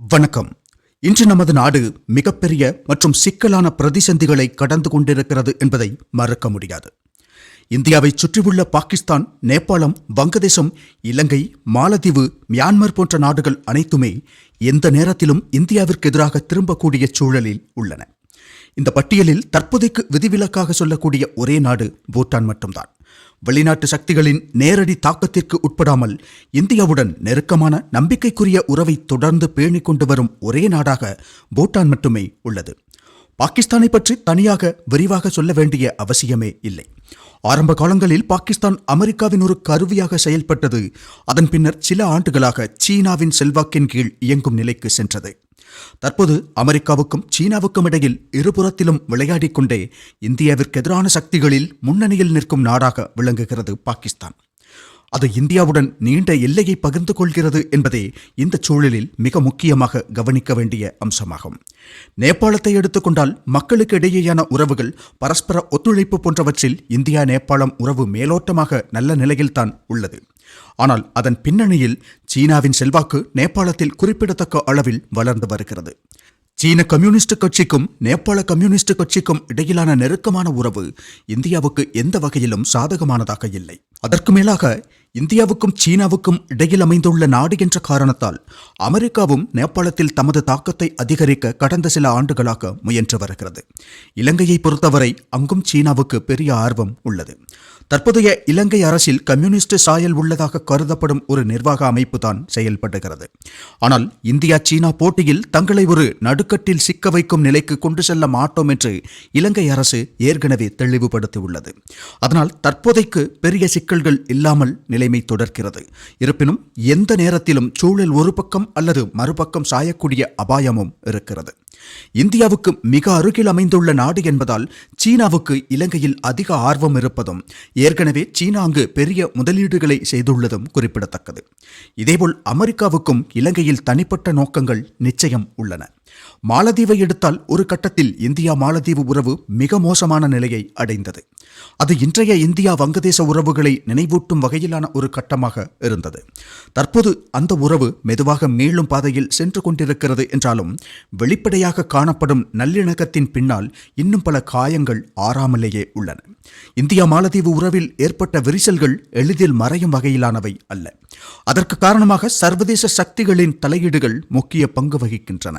வணக்கம். இன்று நமது நாடு மிகப்பெரிய மற்றும் சிக்கலான பிரதிசந்திகளை கடந்து கொண்டிருக்கிறது என்பதை மறக்க முடியாது. இந்தியாவை சுற்றியுள்ள பாகிஸ்தான் நேபாளம் வங்கதேசம் இலங்கை மாலத்தீவு மியான்மர் போன்ற நாடுகள் அனைத்துமே எந்த நேரத்திலும் இந்தியாவிற்கு எதிராக திரும்பக்கூடிய சூழலில் உள்ளன. இந்த பட்டியலில் தற்போதைக்கு விதிவிலக்காக சொல்லக்கூடிய ஒரே நாடு பூட்டான் மட்டும்தான். வெளிநாட்டு சக்திகளின் நேரடி தாக்கத்திற்கு உட்படாமல் இந்தியாவுடன் நெருக்கமான நம்பிக்கைக்குரிய உறவை தொடர்ந்து பேணிக் கொண்டு வரும் ஒரே நாடாக பூட்டான் மட்டுமே உள்ளது. பாகிஸ்தானை பற்றி தனியாக விரிவாக சொல்ல வேண்டிய அவசியமே இல்லை. ஆரம்ப காலங்களில் பாகிஸ்தான் அமெரிக்காவின் ஒரு கருவியாக செயல்பட்டது. அதன் பின்னர் சில ஆண்டுகளாக சீனாவின் செல்வாக்கின் கீழ் இயங்கும் நிலைக்கு சென்றது. தற்போது அமெரிக்காவுக்கும் சீனாவுக்கும் இடையில் இருபுறத்திலும் விளையாடிக் கொண்டே இந்தியாவிற்கு எதிரான சக்திகளில் முன்னணியில் நிற்கும் நாடாக விளங்குகிறது பாகிஸ்தான். அது இந்தியாவுடன் நீண்ட எல்லையை பகிர்ந்து கொள்கிறது என்பதே இந்த சூழலில் மிக முக்கியமாக கவனிக்க வேண்டிய அம்சமாகும். நேபாளத்தை எடுத்துக்கொண்டால் மக்களுக்கு இடையேயான உறவுகள் பரஸ்பர ஒத்துழைப்பு போன்றவற்றில் இந்தியா நேபாளம் உறவு மேலோட்டமாக நல்ல நிலையில்தான் உள்ளது. ஆனால் அதன் பின்னணியில் சீனாவின் செல்வாக்கு நேபாளத்தில் குறிப்பிடத்தக்க அளவில் வளர்ந்து வருகிறது. சீன கம்யூனிஸ்ட் கட்சிக்கும் நேபாள கம்யூனிஸ்ட் கட்சிக்கும் இடையிலான நெருக்கமான உறவு இந்தியாவுக்கு எந்த வகையிலும் சாதகமானதாக இல்லை. அதற்கு மேலாக இந்தியாவுக்கும் சீனாவுக்கும் இடையில் அமைந்துள்ள நாடு என்ற காரணத்தால் அமெரிக்காவும் நேபாளத்தில் தமது தாக்கத்தை அதிகரிக்க கடந்த சில ஆண்டுகளாக முயன்று வருகிறது. இலங்கையை பொறுத்தவரை அங்கும் சீனாவுக்கு பெரிய ஆர்வம் உள்ளது. தற்போதைய இலங்கை அரசில் கம்யூனிஸ்ட் சாயல் உள்ளதாக கருதப்படும் ஒரு நிர்வாக அமைப்பு தான் செயல்படுகிறது. ஆனால் இந்தியா சீனா போட்டியில் தங்களை ஒரு நடுக்கட்டில் சிக்க வைக்கும் நிலைக்கு கொண்டு செல்ல மாட்டோம் என்று இலங்கை அரசு ஏற்கனவே தெளிவுபடுத்தியுள்ளது. அதனால் தற்போதைக்கு பெரிய சிக்கல்கள் இல்லாமல் நிலைமை தொடர்கிறது. இருப்பினும் எந்த நேரத்திலும் சூழல் ஒரு பக்கம் அல்லது மறுபக்கம் சாயக்கூடிய அபாயமும் இருக்கிறது. இந்தியாவுக்கு மிக அருகில் அமைந்துள்ள நாடு என்பதால் சீனாவுக்கு இலங்கையில் அதிக ஆர்வம் இருப்பதும் ஏற்கனவே சீனா அங்கு பெரிய முதலீடுகளை செய்துள்ளதும் குறிப்பிடத்தக்கது. இதேபோல் அமெரிக்காவுக்கும் இலங்கையில் தனிப்பட்ட நோக்கங்கள் நிச்சயம் உள்ளன. மாலத்தீவை எடுத்தால் ஒரு கட்டத்தில் இந்தியா மாலத்தீவு உறவு மிக மோசமான நிலையை அடைந்தது. அது இன்றைய இந்தியா வங்கதேச உறவுகளை நினைவூட்டும் வகையிலான ஒரு கட்டமாக இருந்தது. தற்போது அந்த உறவு மெதுவாக மீளும் பாதையில் சென்று கொண்டிருக்கிறது என்றாலும் வெளிப்படையாக காணப்படும் நல்லிணக்கத்தின் பின்னால் இன்னும் பல காயங்கள் ஆறாமலேயே உள்ளன. இந்தியா மாலத்தீவு உறவில் ஏற்பட்ட விரிசல்கள் எளிதில் மறையும் வகையிலானவை அல்ல. அதற்கு காரணமாக சர்வதேச சக்திகளின் தலையீடுகள் முக்கிய பங்கு வகிக்கின்றன.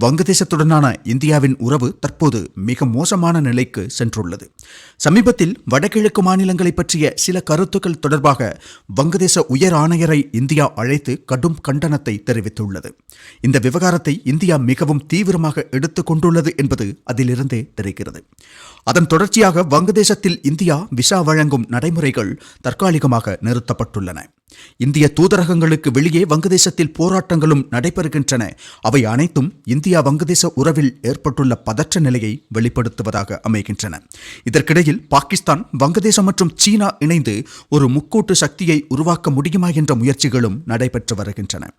வங்கதேசத்துடனான இந்தியாவின் உறவு தற்போது மிக மோசமான நிலைக்கு சென்றுள்ளது. சமீபத்தில் வடகிழக்கு மாநிலங்களை பற்றிய சில கருத்துக்கள் தொடர்பாக வங்கதேச உயர் ஆணையரை இந்தியா அழைத்து கடும் கண்டனத்தை தெரிவித்துள்ளது. இந்த விவகாரத்தை இந்தியா மிகவும் தீவிரமாக எடுத்துக் கொண்டுள்ளது என்பது அதிலிருந்தே தெரிகிறது. அதன் தொடர்ச்சியாக வங்கதேசத்தில் இந்தியா விசா வழங்கும் நடைமுறைகள் தற்காலிகமாக நிறுத்தப்பட்டுள்ளன. இந்திய தூதரகங்களுக்கு வெளியே வங்கதேசத்தில் போராட்டங்களும் நடைபெறுகின்றன. அவை அனைத்தும் இந்திய வங்கதேச உறவில் ஏற்பட்டுள்ள பதற்ற நிலையை வெளிப்படுத்துவதாக அமைகின்றன. இதற்கிடையில் பாகிஸ்தான் வங்கதேசம் மற்றும் சீனா இணைந்து ஒரு முக்கூட்டு சக்தியை உருவாக்க முடியுமா என்ற முயற்சிகளும் நடைபெற்று வருகின்றன.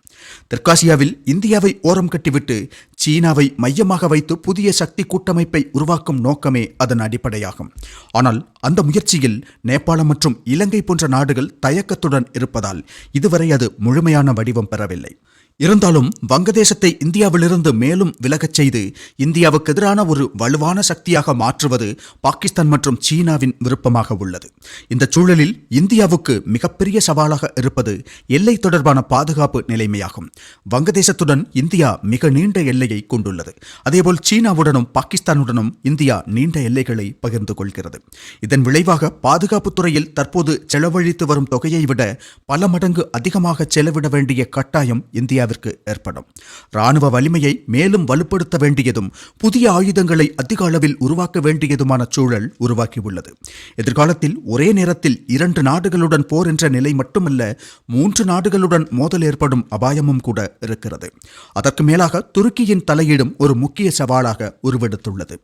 தெற்காசியாவில் இந்தியாவை ஓரம் கட்டிவிட்டு சீனாவை மையமாக வைத்து புதிய சக்தி கூட்டமைப்பை உருவாக்கும் நோக்கமே அதன் அடிப்படையாகும். ஆனால் அந்த முயற்சியில் நேபாளம் மற்றும் இலங்கை போன்ற நாடுகள் தயக்கத்துடன் இருப்பதால் இதுவரை அது முழுமையான வடிவம் பெறவில்லை. இருந்தாலும் வங்கதேசத்தை இந்தியாவிலிருந்து மேலும் விலகச் செய்து இந்தியாவுக்கு எதிரான ஒரு வலுவான சக்தியாக மாற்றுவது பாகிஸ்தான் மற்றும் சீனாவின் விருப்பமாக உள்ளது. இந்த சூழலில் இந்தியாவுக்கு மிகப்பெரிய சவாலாக இருப்பது எல்லை தொடர்பான பாதுகாப்பு நிலைமையாகும். வங்கதேசத்துடன் இந்தியா மிக நீண்ட எல்லையை கொண்டுள்ளது. அதேபோல் சீனாவுடனும் பாகிஸ்தானுடனும் இந்தியா நீண்ட எல்லைகளை பகிர்ந்து கொள்கிறது. இதன் விளைவாக பாதுகாப்பு துறையில் தற்போது செலவழித்து வரும் தொகையை விட பல மடங்கு அதிகமாக செலவிட வேண்டிய கட்டாயம் இந்தியா இந்தியாவிற்கு ஏற்படும். ராணுவ வலிமையை மேலும் வலுப்படுத்த வேண்டியதும் புதிய ஆயுதங்களை அதிக அளவில் உருவாக்க வேண்டியதுமான சூழல் உருவாக்கியுள்ளது எதிர்காலத்தில் ஒரே நேரத்தில் இரண்டு நாடுகளுடன் போர் என்ற நிலை மட்டுமல்ல மூன்று நாடுகளுடன் மோதல் ஏற்படும் அபாயமும் கூட இருக்கிறது. அதற்கு மேலாக துருக்கியின் தலையீடும் ஒரு முக்கிய சவாலாக உருவெடுத்துள்ளது.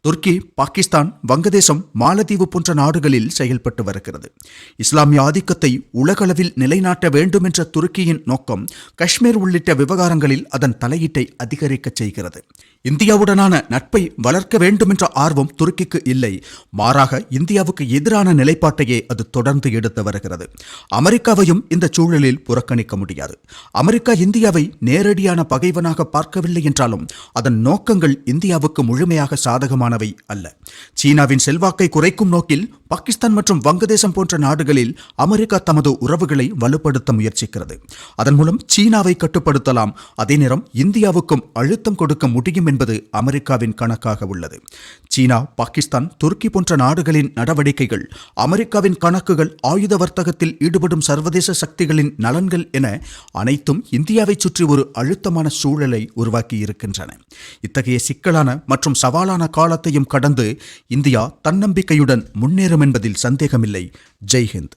துருக்கி பாகிஸ்தான் வங்கதேசம் மாலத்தீவு போன்ற நாடுகளில் செயல்பட்டு வருகிறது. இஸ்லாமிய ஆதிக்கத்தை உலகளவில் நிலைநாட்ட வேண்டும் என்ற துருக்கியின் நோக்கம் காஷ்மீர் உள்ளிட்ட விவகாரங்களில் அதன் தலையீட்டை அதிகரிக்கச் செய்கிறது. இந்தியாவுடனான நட்பை வளர்க்க வேண்டுமென்ற ஆர்வம் துருக்கிக்கு இல்லை. மாறாக இந்தியாவுக்கு எதிரான நிலைப்பாட்டையே அது தொடர்ந்து எடுத்து வருகிறது. அமெரிக்காவையும் இந்த சூழலில் புறக்கணிக்க முடியாது. அமெரிக்கா இந்தியாவை நேரடியான பகைவனாக பார்க்கவில்லை என்றாலும் அதன் நோக்கங்கள் இந்தியாவுக்கு முழுமையாக சாதகமானவை அல்ல. சீனாவின் செல்வாக்கை குறைக்கும் நோக்கில் பாகிஸ்தான் மற்றும் வங்கதேசம் போன்ற நாடுகளில் அமெரிக்கா தமது உறவுகளை வலுப்படுத்த முயற்சிக்கிறது. அதன் மூலம் சீனாவை கட்டுப்படுத்தலாம். அதே நேரம் இந்தியாவுக்கும் அழுத்தம் கொடுக்க முடியும் என்பது அமெரிக்காவின் கணக்காக உள்ளது. சீனா பாகிஸ்தான் துருக்கி போன்ற நாடுகளின் நடவடிக்கைகள் அமெரிக்காவின் கணக்குகள் ஆயுத வர்த்தகத்தில் ஈடுபடும் சர்வதேச சக்திகளின் நலன்கள் என அனைத்தும் இந்தியாவை சுற்றி ஒரு அழுத்தமான சூழலை உருவாக்கி இருக்கின்றன. இத்தகைய சிக்கலான மற்றும் சவாலான காலத்தையும் கடந்து இந்தியா தன்னம்பிக்கையுடன் முன்னேறும் என்பதில் சந்தேகமில்லை. ஜெய்ஹிந்த்.